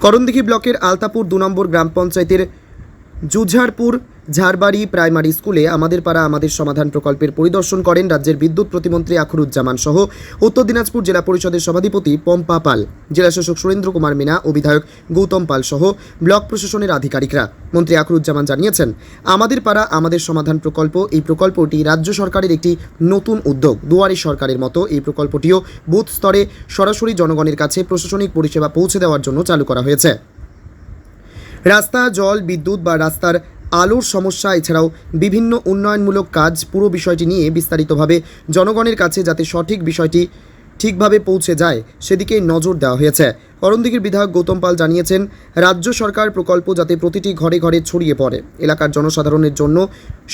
করণদিঘি ব্লকের আলতাপুর দু নম্বর গ্রাম পঞ্চায়েতের জুঝারপুর ঝাড়বাড়ি প্রাইমারি স্কুলে আমাদের পাড়া, আমাদের সমাধান প্রকল্পের পরিদর্শন করেন রাজ্যের বিদ্যুৎ প্রতিমন্ত্রী আখরুজ্জামান সহ উত্তর দিনাজপুর জেলা পরিষদের সভাধিপতি পম্পা পাল, জেলা শাসক সুরেন্দ্র কুমার মিনা ও বিধায়ক গৌতম পাল সহ ব্লক প্রশাসনের আধিকারিকরা। মন্ত্রী আখরুজ্জামান জানিয়েছেন, আমাদের পাড়া, আমাদের সমাধান প্রকল্প, এই প্রকল্পটি রাজ্য সরকারের একটি নতুন উদ্যোগ। দুয়ারি সরকারের মতো এই প্রকল্পটিও বুথ স্তরে সরাসরি জনগণের কাছে প্রশাসনিক পরিষেবা পৌঁছে দেওয়ার জন্য চালু করা হয়েছে। রাস্তা, জল, বিদ্যুৎ বা রাস্তার আলোর সমস্যা, এছাড়াও বিভিন্ন উন্নয়নমূলক কাজ, পুরো বিষয়টি নিয়ে বিস্তারিতভাবে জনগণের কাছে যাতে সঠিক বিষয়টি ঠিকভাবে পৌঁছে যায়, সেদিকে নজর দেওয়া হয়েছে। করণদিঘির বিধায়ক গৌতম পাল জানিয়েছেন, রাজ্য সরকার প্রকল্প যাতে প্রতিটি ঘরে ঘরে ছড়িয়ে পড়ে, এলাকার জনসাধারণের জন্য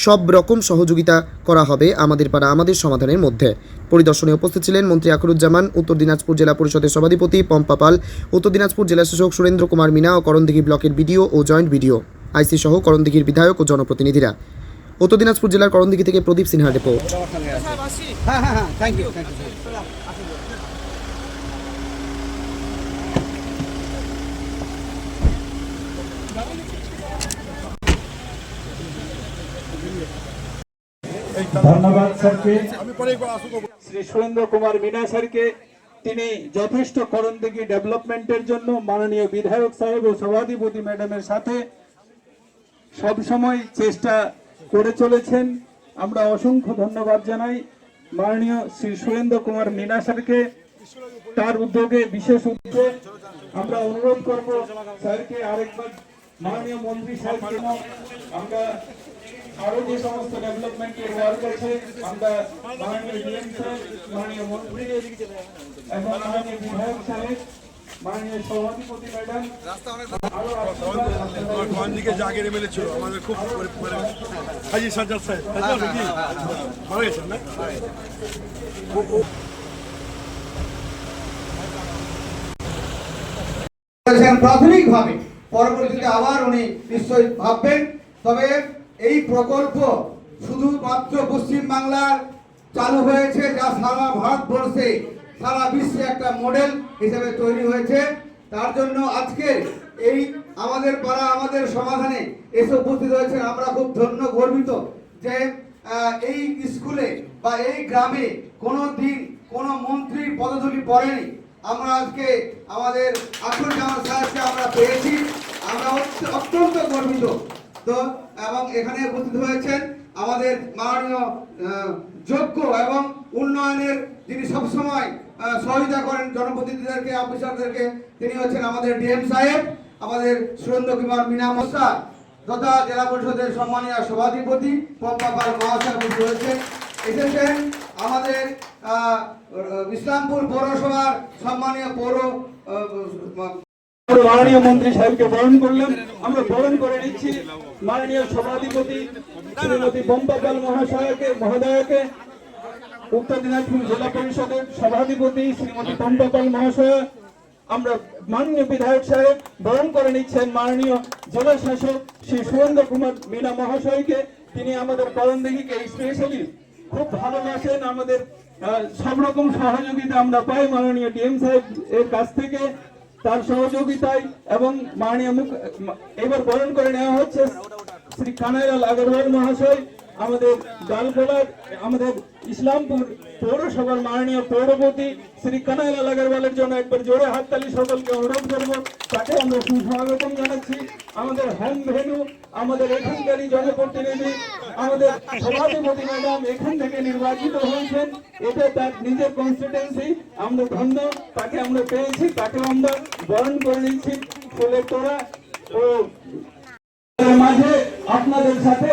সব রকম সহযোগিতা করা হবে আমাদের পাড়া, আমাদের সমাধানের মধ্যে। পরিদর্শনে উপস্থিত ছিলেন মন্ত্রী আকরুজ্জামান উত্তর দিনাজপুর জেলা পরিষদের সভাধিপতি পম্পা পাল, উত্তর দিনাজপুর জেলা শাসক সুরেন্দ্র কুমার মিনা ও করণদিঘি ব্লকের বিডিও ও জয়েন্ট বিডিও, আইসি সহ করণদিঘির বিধায়ক ও জনপ্রতিনিধিরা। উত্তর দিনাজপুর জেলার করণদিঘি থেকে প্রদীপ সিনহা রিপোর্ট। হ্যাঁ হ্যাঁ থ্যাংক ইউ থ্যাংক ইউ ধন্যবাদ স্যারকে। শ্রী সুরেন্দ্র কুমার মিনা স্যারকে তিনি যথেষ্ট করণদিঘি ডেভেলপমেন্টের জন্য মাননীয় বিধায়ক সাহেব ও সভাধিপতি ম্যাডামের সাথে সব সময় চেষ্টা করে চলেছেন। আমরা অসংখ্য ধন্যবাদ জানাই মাননীয় শ্রী সুরেন্দ্র কুমার মিনা স্যারকে। তার উদ্যোগে বিশেষ উদ্যোগে আমরা অনুরোধ করব স্যারকে আরেকবার। মাননীয় মন্ত্রী স্যারকে আমরা আরও যে সমস্ত ডেভেলপমেন্টের ওয়ার্ক আছে আমরা মাননীয় ডিএম স্যার মাননীয় মন্ত্রী এবং মাননীয় বিধায়ক সাহেব মাননীয় সভাধিপতি ম্যাডাম আরও আশীর্বাদ আমার ডান দিকে যে এমএলএ ছিল আমাদের খুব মানে মানে হাজি সাজ্জাদ সাহেব সাজ্জাদ গেছেন না? প্রাথমিকভাবে পরবর্তীতে আবার উনি নিশ্চয়ই ভাববেন তবে এই প্রকল্প শুধুমাত্র পশ্চিম বাংলার চালু হয়েছে যা সারা ভারতবর্ষে, সারা বিশ্বে একটা মডেল হিসেবে তৈরি হয়েছে। তার জন্য আজকে এই আমাদের পাড়া, আমাদের সমাধানে এসে উপস্থিত হয়েছে আমরা খুব ধন্য, গর্বিত যে এই স্কুলে বা এই গ্রামে কোনো দিন কোনো মন্ত্রীর পদধূলি পড়েনি। আমরা আজকে আমাদের আকুল জামাল সাহেবকে আমরা পেয়েছি। আমরা অত্য- অত্যন্ত গর্বিত। তো এবং এখানে উপস্থিত হয়েছেন আমাদের মাননীয় যোগ্য এবং উন্নয়নের যিনি সবসময় সহযোগিতা করেন জনপ্রতিনিধিদেরকে, অফিসারদেরকে, তিনি হচ্ছেন আমাদের ডিএম সাহেব, আমাদের সুরেন্দ্র কুমার মিনা মশা তথা জেলা পরিষদের সম্মানীয় সভাধিপতি পম্পা পাল মহাশয় হয়েছেন। এসেছেন আমাদের ইসলামপুর পৌরসভার সম্মানীয় পৌর মাননীয় মন্ত্রী সাহেবকে বরণ করলেন আমরা বরণ করে নিচ্ছি মাননীয় সভাধিপতি শ্রীমতী বম্পাপাল মহাশয়কে, মহোদয়কে, উত্তর দিনাজপুর জেলা পরিষদের সভাধিপতি শ্রীমতী বম্পাপাল মহাশয়। আমরা মাননীয় বিধায়ক সাহেব বরণ করে নিচ্ছেন মাননীয় জেলা শাসক শ্রী সুরেন্দ্র কুমার মিনা মহাশয়কে। তিনি আমাদের করণদিঘিকে স্পেশালি খুব ভালোবাসেন। আমাদের সব রকম সহযোগিতা আমরা পাই মাননীয় ডিএম সাহেব এর কাছ থেকে। তার সহযোগিতায় এবং মাননীয় এবার বরণ করে নেওয়া হচ্ছে শ্রী কানাইলাল আগরওয়াল মহাশয়। আমাদের ডালখোলার আমাদের ইসলামপুর পৌরসভার মাননীয় পৌরপতি শ্রী কানাইলাল আগরওয়ালের জন্য একবার জোরে হাততালি সকলকে অনুরোধ করব। তাকে আমরা সুস্বাগতম জানাচ্ছি। আমাদের হোম ভেনু, আমাদের এখানকারই জনপ্রতিনিধি, আমাদের সভাধিপতি ম্যাডাম এখান থেকে নির্বাচিত হয়েছেন। এটা তার নিজের কনস্টিটেন্সি আমরা ধন্য, তাকে আমরা পেয়েছি তাকে আমরা বরণ করে নিচ্ছি। ফুলের তোরা ও মাঝে আপনাদের সাথে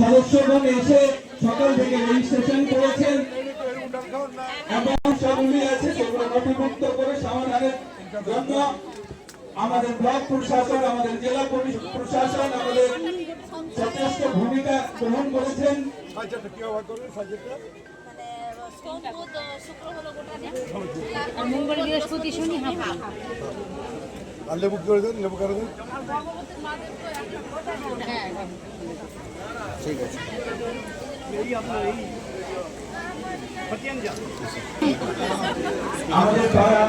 সদস্যগণ এসে সকাল থেকে রেজিস্ট্রেশন করেছেন। এবং সেগুলি আছে সেগুলো নথিভুক্ত করে সমাধানের জন্য আমাদের ব্লক প্রশাসন আমাদের জেলা পরি- প্রশাসন আমাদের যথেষ্ট ভূমিকা গ্রহণ করেছেন। মানে সোম বুধ শুক্র হলো গোটা দিন। আর মঙ্গল বৃহস্পতি শনি হাফ। আর লেবু কি করে দেন লেবু করে দেন হ্যাঁ আমাদের পাড়া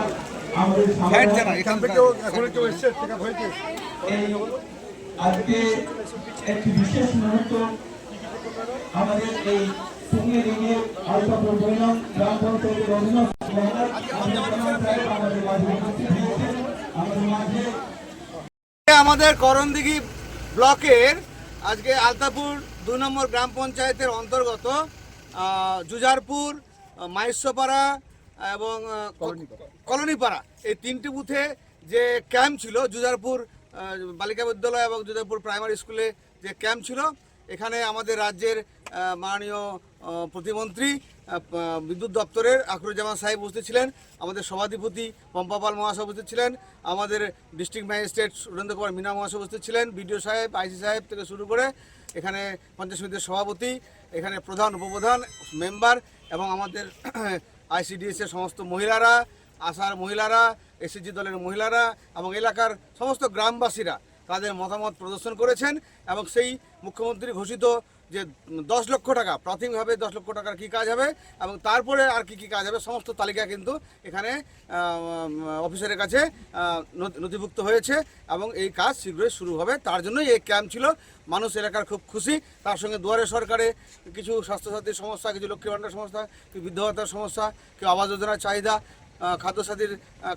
আমাদের সমাজ এখান থেকেও এখন কেউ এসছে টেকা হয়েছে এই আজকে একটি বিশেষ মুহূর্ত আমাদের এই সিনিয়র ইউনিয়ন আলফাপুর বৈনম গ্রাম পঞ্চায়েতের অধীনস্থ মহলার আমাদের প্রধান সাহেব আমাদের মাঝে উপস্থিত হয়েছেন আমাদের করণদিঘি ব্লকের আজকে আলতাপুর দু নম্বর গ্রাম পঞ্চায়েতের অন্তর্গত জুজারপুর আহ, মাহেশ্বরপাড়া এবং কলোনিপাড়া। এই তিনটি বুথে যে ক্যাম্প ছিল জুজারপুর বালিকা বিদ্যালয় এবং জুজারপুর প্রাইমারি স্কুলে যে ক্যাম্প ছিল এখানে আমাদের রাজ্যের মাননীয় প্রতিমন্ত্রী বিদ্যুৎ দপ্তরের আখরুজ্জামান সাহেব উপস্থিত ছিলেন, আমাদের সভাধিপতি পম্পাপাল মহাশয় উপস্থিত ছিলেন, আমাদের ডিস্ট্রিক্ট ম্যাজিস্ট্রেট সুরেন্দ্র কুমার মিনা মহাশয় উপস্থিত ছিলেন, বিডিও সাহেব, আইসি সাহেব থেকে শুরু করে এখানে পঞ্চায়েত সমিতির সভাপতি, এখানে প্রধান, উপপ্রধান, মেম্বার এবং আমাদের আইসিডিএসের সমস্ত মহিলারা আশার মহিলারা, এসএসজি দলের মহিলারা এবং এলাকার সমস্ত গ্রামবাসীরা তাদের মতামত প্রদর্শন করেছেন এবং সেই মুখ্যমন্ত্রী ঘোষিত যে দশ লক্ষ টাকা, প্রাথমিকভাবে দশ লক্ষ টাকার কী কাজ হবে এবং তারপরে আর কি কী কাজ হবে সমস্ত তালিকা কিন্তু এখানে অফিসারের কাছে নথিভুক্ত হয়েছে এবং এই কাজ শীঘ্রই শুরু হবে। তার জন্যই এই ক্যাম্প ছিল। মানুষ এলাকার খুব খুশি। তার সঙ্গে দুয়ারে সরকারে কিছু স্বাস্থ্যসাথীর সমস্যা, কিছু লক্ষ্মী ভাণ্ডার সমস্যা, কিছু বৃদ্ধ ভাতার সমস্যা, কেউ আবাস যোজনার চাহিদা খাদ্যসাথীর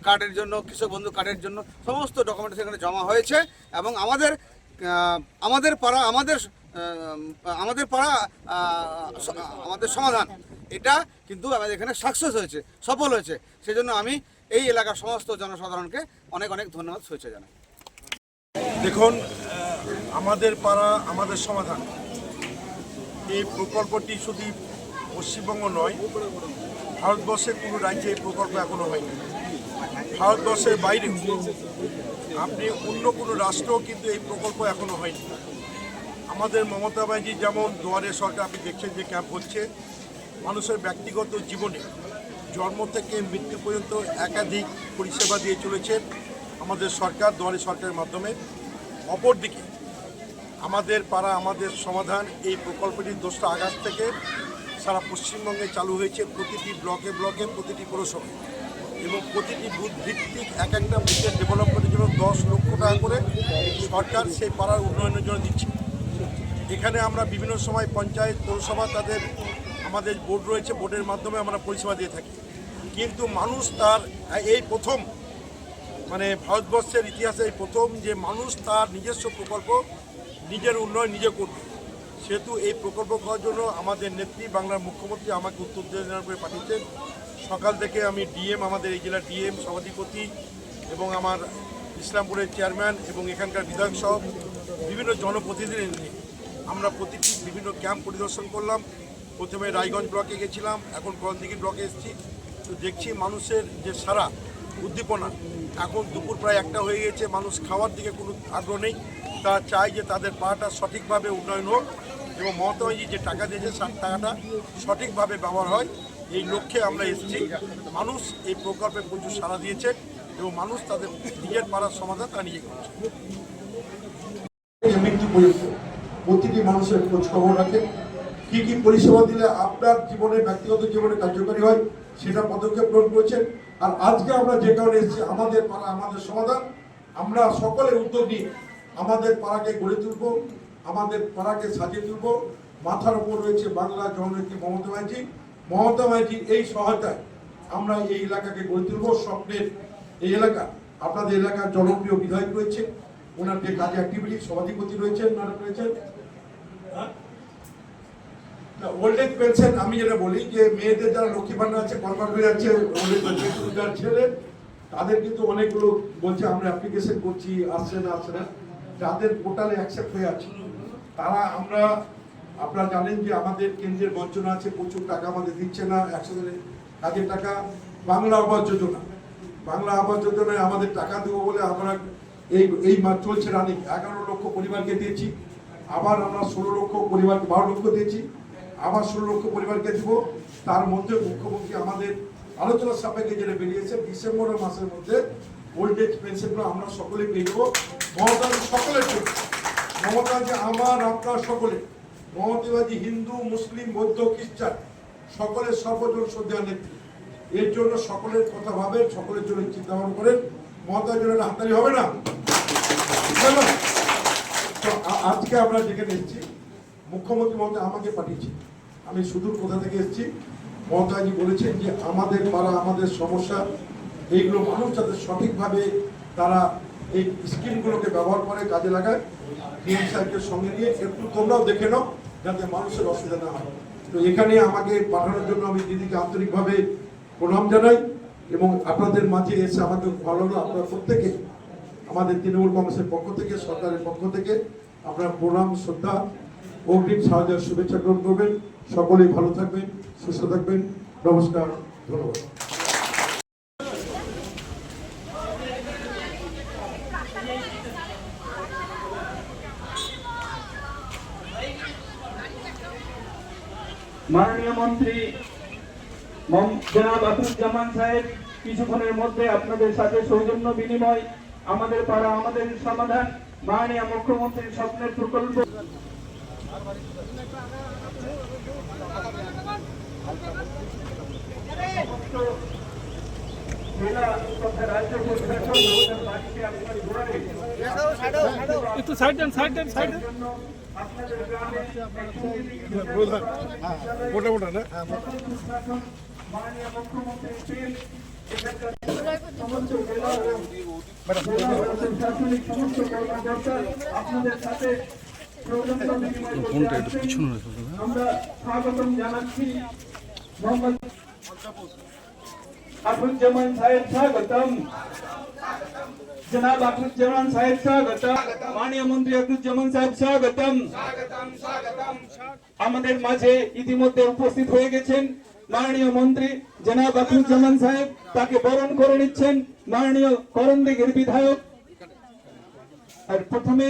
কার্ডের জন্য, কৃষক বন্ধু কার্ডের জন্য সমস্ত ডকুমেন্টস এখানে জমা হয়েছে এবং আমাদের আমাদের পাড়া, আমাদের আমাদের পাড়া আমাদের সমাধান। এটা কিন্তু আমাদের এখানে সাকসেস হয়েছে, সফল হয়েছে। সেজন্য আমি এই এলাকার সমস্ত জনসাধারণকে অনেক অনেক ধন্যবাদ, শুভেচ্ছা জানাই। দেখুন আমাদের পাড়া, আমাদের সমাধান। এই প্রকল্পটি শুধু পশ্চিমবঙ্গ নয় ভারতবর্ষের কোনো রাজ্যে এই প্রকল্প এখনও হয়নি। ভারতবর্ষের বাইরে আপনি অন্য কোনো রাষ্ট্রও কিন্তু এই প্রকল্প এখনও হয়নি। আমাদের মমতা ব্যানার্জি যেমন দুয়ারে সরকার, আপনি দেখছেন যে ক্যাম্প হচ্ছে। মানুষের ব্যক্তিগত জীবনে জন্ম থেকে মৃত্যু পর্যন্ত একাধিক পরিষেবা দিয়ে চলেছেন আমাদের সরকার, দুয়ারে সরকারের মাধ্যমে। অপরদিকে আমাদের পাড়া, আমাদের সমাধান এই প্রকল্পটি দোসরা আগস্ট থেকে সারা পশ্চিমবঙ্গে চালু হয়েছে প্রতিটি ব্লকে ব্লকে, প্রতিটি পৌরসভায়। এবং প্রতিটি বুথ ভিত্তিক এক একটা বুথের ডেভেলপমেন্টের জন্য দশ লক্ষ টাকা করে সরকার সেই পাড়ার উন্নয়নের জন্য দিচ্ছে। এখানে আমরা বিভিন্ন সময় পঞ্চায়েত, পৌরসভা তাদের আমাদের বোর্ড রয়েছে বোর্ডের মাধ্যমে আমরা পরিষেবা দিয়ে থাকি। কিন্তু মানুষ তার এই প্রথম মানে ভারতবর্ষের ইতিহাসে এই প্রথম যে মানুষ তার নিজস্ব প্রকল্প, নিজের উন্নয়ন নিজে করবে। সেহেতু এই প্রকল্প করার জন্য আমাদের নেত্রী বাংলার মুখ্যমন্ত্রী আমাকে উত্তর দিনাজপুরে পাঠিয়েছেন। সকাল থেকে আমি ডিএম, আমাদের এই জেলার ডিএম সভাধিপতি এবং আমার ইসলামপুরের চেয়ারম্যান এবং এখানকার বিধায়ক সহ বিভিন্ন জনপ্রতিনিধি নিয়ে আমরা প্রতিটি বিভিন্ন ক্যাম্প পরিদর্শন করলাম। প্রথমে রায়গঞ্জ ব্লকে গেছিলাম, এখন করণদিঘি ব্লকে এসেছি। তো দেখছি মানুষের যে সারা উদ্দীপনা, এখন দুপুর প্রায় একটা হয়ে গেছে, মানুষ খাওয়ার দিকে কোনো আগ্রহ নেই। তারা চায় যে তাদের পাটা সঠিকভাবে উন্নয়ন হোক। এবং মমতা ব্যানার্জি যে টাকা দিয়েছে সেই টাকাটা সঠিকভাবে ব্যবহার হয়, এই লক্ষ্যে আমরা এসেছি। মানুষ এই প্রকল্পে প্রচুর সাড়া দিয়েছে এবং মানুষ তাদের নিজের পাড়ার সমাধান তা নিজে করছে। প্রতিটি মানুষের খোঁজ খবর রাখে। কি কি পরিষেবা দিলে আপনার জীবনে, ব্যক্তিগত জীবনে কার্যকরী হয়, সেটা পদক্ষেপ গ্রহণ করেছেন। আর আজকে আমরা যে কারণে এসেছি, আমাদের পাড়া, আমাদের সমাধান। আমরা সকলে উদ্যোগ নিয়ে আমাদের পাড়াকে গড়ে তুলব। আমাদের পাড়াকে সাজিয়ে তুলব। মাথার উপর রয়েছে বাংলা জননেত্রী মমতা ব্যানার্জি। মমতা ব্যানার্জির এই সহায়তায় আমরা এই এলাকাকে গড়ে তুলব। স্বপ্নের এই এলাকা, আপনাদের এলাকার জনপ্রিয় বিধায়ক রয়েছে ওনার যে কাজে অ্যাক্টিভিটি সভাধিপতি রয়েছেন ম্যাডাম রয়েছেন। ওল্ড এজ পেনশন আমি যেটা বলি যে মেয়েদের যারা লক্ষ্মী ভান্ডার আছে কনভার্ট হয়ে যাচ্ছে যারা ছেলে, তাদের কিন্তু অনেকগুলো বলছে, আমরা অ্যাপ্লিকেশন করছি, আসছে না আসছে না। যাদের পোর্টালে অ্যাকসেপ্ট হয়ে আছে তারা আমরা, আপনারা জানেন যে আমাদের কেন্দ্রের বঞ্চনা আছে, প্রচুর টাকা আমাদের দিচ্ছে না, একশো কাজের টাকা, বাংলা আবাস যোজনা। বাংলা আবাস যোজনায় আমাদের টাকা দেবো বলে আমরা এই এই মাস চলছে রানিং। এগারো লক্ষ পরিবারকে দিয়েছি, আবার আমরা ষোলো লক্ষ পরিবারকে বারো লক্ষ দিয়েছি, আবার ষোলো লক্ষ পরিবারকে দিব। তার মধ্যে মুখ্যমন্ত্রী আমাদের আলোচনার সাপেক্ষে যেটা বেরিয়েছে ডিসেম্বর মাসের মধ্যে ওল্ড এজ পেনশনগুলো আমরা সকলে পেয়ে দেবো সকলের জন্য। মমতা যে আমার, আপনার সকলে, মমতাবাদী হিন্দু, মুসলিম, বৌদ্ধ, খ্রিস্টান সকলের সর্বজন শ্রদ্ধা নেত্রী। এর জন্য সকলের কথা ভাবেন, সকলের জন্য চিন্তা ভাবনা করেন। মমতার জন্য হাততালি হবে না? তো আজকে আমরা যেখানে এসেছি, মুখ্যমন্ত্রী মমতা আমাকে পাঠিয়েছে আমি সুদূর কোথা থেকে এসেছি? মমতাজি বলেছেন যে আমাদের পাড়া, আমাদের সমস্যা, এইগুলো মানুষ যাতে সঠিকভাবে তারা এই স্কিমগুলোকে ব্যবহার করে কাজে লাগায় ডিএম সাহেবকে সঙ্গে নিয়ে। একটু তোমরাও দেখে নাও যাতে মানুষের অসুবিধা না হয়। তো এখানে আমাকে পাঠানোর জন্য আমি দিদিকে আন্তরিকভাবে প্রণাম জানাই এবং আপনাদের মাঝে এসে আমাদের ভালো লাগল আপনারা প্রত্যেকে, আমাদের তৃণমূল কংগ্রেসের পক্ষ থেকে, সরকারের পক্ষ থেকে আপনারা প্রণাম, শ্রদ্ধা, অগ্রিম সাহায্যের শুভেচ্ছা গ্রহণ করবেন। সকলেই ভালো থাকবেন, সুস্থ থাকবেন। নমস্কার, ধন্যবাদ মাননীয় মন্ত্রী জনাব আবুজ্জামান সাহেব, কিছুক্ষণের মধ্যে আপনাদের সাথে সৌজন্য বিনিময়, আমাদের পাড়া, আমাদের সমাধান, মাননীয় মুখ্যমন্ত্রীর স্বপ্নের প্রকল্প। একটু সাইড দেন সাইড দেন সাইড দেন। জন্য আপনাদের গ্রামে মোটা মোটা না মাননীয় মুখ্যমন্ত্রী ছিলেন এখানকার সমস্ত জেলা ও জেলা প্রশাসনিক সমস্ত কর্মকর্তা আপনাদের সাথে প্রয়োজনীয় বিনিময় করতে আসছেন। আমরা স্বাগতম জানাচ্ছি মোহাম্মদ আবুজ্জামান সাহেব স্বাগতম জনাব আবুজ্জামান সাহেব স্বাগতম মাননীয় মন্ত্রী আবুজ্জামান সাহেব স্বাগতম আমাদের মাঝে ইতিমধ্যে উপস্থিত হয়ে গেছেন মাননীয় মন্ত্রী জনাব আবুজ্জামান সাহেব। তাকে বরণ করে নিচ্ছেন মাননীয় করণদিঘির বিধায়ক। আর প্রথমে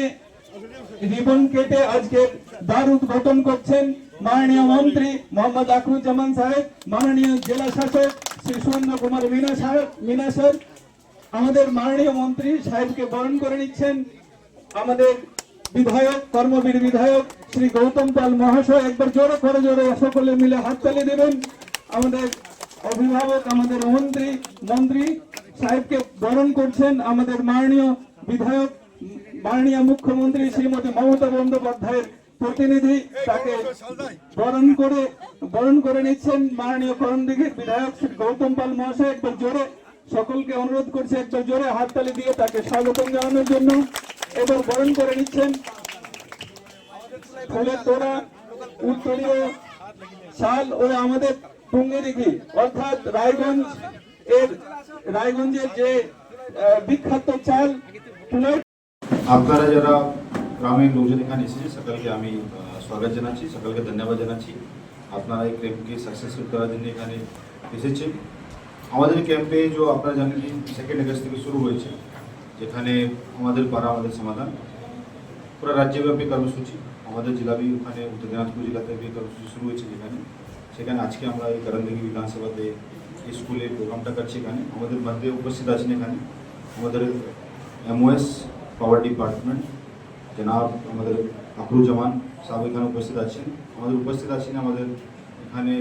রিবন কেটে আজকে দ্বার উদ্ঘাটন করছেন মাননীয় মন্ত্রী মোহাম্মদ আকরুজ্জামান সাহেব, মাননীয় জেলা শাসক শ্রী সুবর্ণ কুমার মিনা সাহেব, মিনা স্যার, আমাদের মাননীয় মন্ত্রী সাহেবকে বরণ করে নিচ্ছেন আমাদের বিধায়ক, কর্মবীর বিধায়ক শ্রী গৌতম পাল মহাশয়। একবার জোরে করে জোরে সকলে মিলে হাততালি দেবেন। আমাদের অভিভাবক, আমাদের মন্ত্রী মন্ত্রী সাহেবকে বরণ করছেন আমাদের মাননীয় বিধায়ক, মাননীয় মুখ্যমন্ত্রী শ্রীমতী মমতা বন্দ্যোপাধ্যায়ের প্রতিনিধি। তাকে বরণ করে বরণ করে নিচ্ছেন মাননীয় করণদিঘির বিধায়ক শ্রী গৌতম পাল মহাশয়। একবার জোরে সকলকে অনুরোধ করছে একবার জোরে হাততালি দিয়ে তাকে স্বাগতম জানানোর জন্য। এবার বরণ করে নিচ্ছেন ফুলের তোড়া, উত্তরীয় শাল ও আমাদের টুঙ্গিদিঘি। অর্থাৎ রায়গঞ্জ এর, রায়গঞ্জের যে বিখ্যাত চাল আপনারা যারা গ্রামের লোকজন এখানে এসেছে সকলকে আমি স্বাগত জানাচ্ছি, সকলকে ধন্যবাদ জানাচ্ছি। আপনারা এই ক্যাম্পকে সাকসেসফুল করার জন্য এখানে এসেছেন। আমাদের ক্যাম্পে যে আপনারা জানেন সেকেন্ড আগস্ট থেকে শুরু হয়েছে, যেখানে আমাদের পাড়া আমাদের সমাধান। পুরো রাজ্যব্যাপী কর্মসূচি। আমাদের জেলাবি ওখানে উত্তর দিনাজপুর জেলাতে কর্মসূচি শুরু হয়েছে যেখানে। সেখানে আজকে আমরা এই করণদিঘি বিধানসভাতে স্কুলে প্রোগ্রামটা করছি এখানে। আমাদের মধ্যে উপস্থিত আছেন এখানে। আমাদের এমওএস পাওয়ার ডিপার্টমেন্ট জনাব আমাদের আফরুজ্জামান সাহেব এখানে উপস্থিত আছেন। আমাদের উপস্থিত আছেন আমাদের এখানে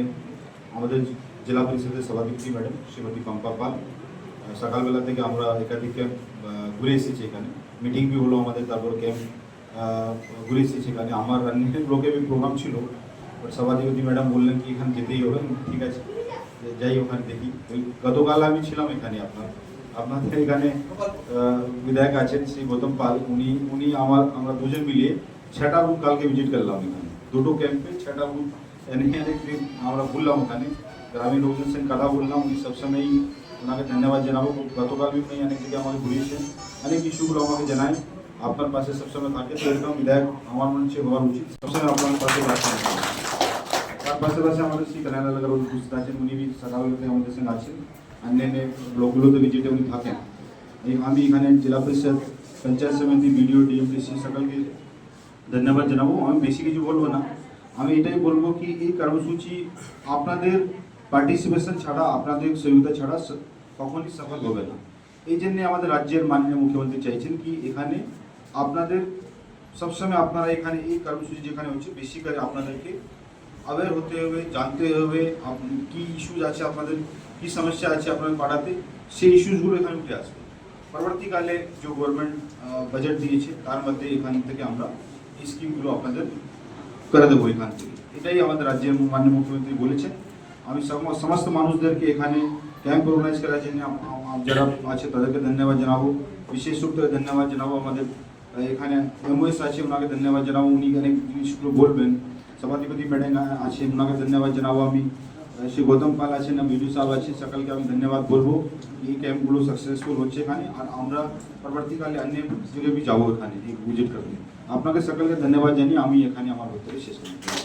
আমাদের জেলা পরিষদের সভাধিপতি ম্যাডাম শ্রীমতী পম্পা পাল। আহ, সকালবেলা থেকে আমরা একাধিক ক্যাম্প আহ, ঘুরে এসেছি এখানে। মিটিং বি হলো আমাদের তারপর ক্যাম্প ঘুরে এসেছি এখানে। আমার রান্নিং ব্লকে বি প্রোগ্রাম ছিল বাট সভাধিপতি ম্যাডাম বললেন কি এখানে যেতেই হবে। ঠিক আছে যে যাই ওখানে দেখি। ওই গতকাল আমি ছিলাম এখানে আপনার আপনাদের এখানে আহ, বিধায়ক আছেন শ্রী গৌতম পাল। উনি উনি আমার আমরা দুজন মিলিয়ে ছটা রুম কালকে ভিজিট করলাম এখানে। দুটো ক্যাম্পে ছটা রুম অনেক অনেক দিন আমরা ঘুরলাম ওখানে গ্রামীণ লোকজন সঙ্গে কথা বললাম, উনি সবসময়ই ওনাকে ধন্যবাদ জানাব। গতকাল উনি অনেক জায়গায় আমাকে ঘুরিয়েছেন অনেক ইস্যুগুলো আমাকে জানায়। আপনার পাশে সবসময় থাকে। তো এরকম বিধায়ক আমার মনে হচ্ছে হওয়ার উচিত। সবসময় আপনার পাশে রাখছেন তার পাশাপাশি আমাদের শ্রী কানাডা লাগার উপস্থিত আছেন। উনি বি সকালবেলাতে আমাদের সঙ্গে আছেন। অন্যান্য ব্লকগুলোতে ভিজিটে উনি থাকেন। এই আমি এখানে জেলা পরিষদ, পঞ্চায়েত সমিতি বিডিও ডিএমডিসি সকলকে ধন্যবাদ জানাব। আমি বেশি কিছু বলব না। আমি এটাই বলব কি, এই কর্মসূচি আপনাদের পার্টিসিপেশন ছাড়া, আপনাদের সহযোগিতা ছাড়া স- কখনই সফল হবে না। এই জন্যে আমাদের রাজ্যের মাননীয় মুখ্যমন্ত্রী চাইছেন কি, এখানে আপনাদের, সবসময় আপনারা এখানে এই কর্মসূচি যেখানে হচ্ছে বেশি করে আপনাদেরকে অ্যাওয়ার হতে হবে, জানতে হবে আপ- কি ইস্যুজ আছে আপনাদের, কি সমস্যা আছে আপনাদের পাড়াতে, সেই ইস্যুসগুলো এখানে উঠে আসবে। পরবর্তীকালে যে গভর্নমেন্ট বাজেট দিয়েছে, তার মধ্যে এখান থেকে আমরা এই স্কিমগুলো আপনাদের করে দেবো এখান থেকে। এটাই আমাদের রাজ্যের মাননীয় মুখ্যমন্ত্রী বলেছেন। আমি সম- সমস্ত মানুষদেরকে এখানে ক্যাম্প অর্গানাইজ করার জন্য আম- আম- আম- যারা আছে তাদেরকে ধন্যবাদ জানাব। বিশেষ রূপে ধন্যবাদ জানাব আমাদের আহ, এখানে এমওএস আছে ওনাকে ধন্যবাদ জানাব। উনি অনেক জিনিসগুলো বলবেন। সভাধিপতি ম্যাডাম আছে ওনাকে ধন্যবাদ জানাব আমি। আহ, শ্রী গৌতম পাল আছেন বিডু সাহেব আছে সকলকে আমি ধন্যবাদ বলব। এই ক্যাম্পগুলো সাকসেসফুল হচ্ছে এখানে। আর আমরা পরবর্তীকালে অন্য জায়গায় যাব এখানে এই ভিজিট করতে আপনাকে সকলকে ধন্যবাদ জানিয়ে আমি এখানে আমার বক্তব্য শেষ করছি।